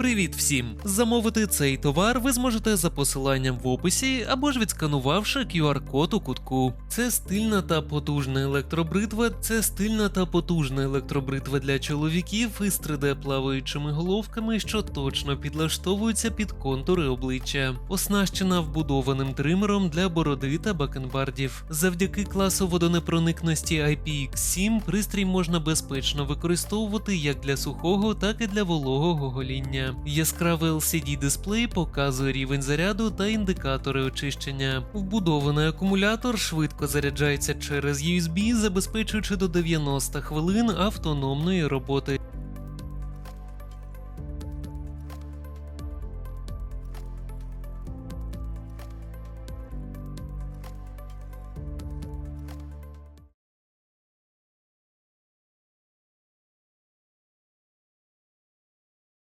Привіт всім! Замовити цей товар ви зможете за посиланням в описі або ж відсканувавши QR-код у кутку. Це стильна та потужна електробритва. Це стильна та потужна електробритва для чоловіків із 3D плаваючими головками, що точно підлаштовуються під контури обличчя, оснащена вбудованим тримером для бороди та бакенбардів. Завдяки класу водонепроникності IPX7 пристрій можна безпечно використовувати як для сухого, так і для вологого гоління. Яскравий LCD дисплей показує рівень заряду та індикатори очищення. Вбудований акумулятор швидко заряджається через USB, забезпечуючи до 90 хвилин автономної роботи.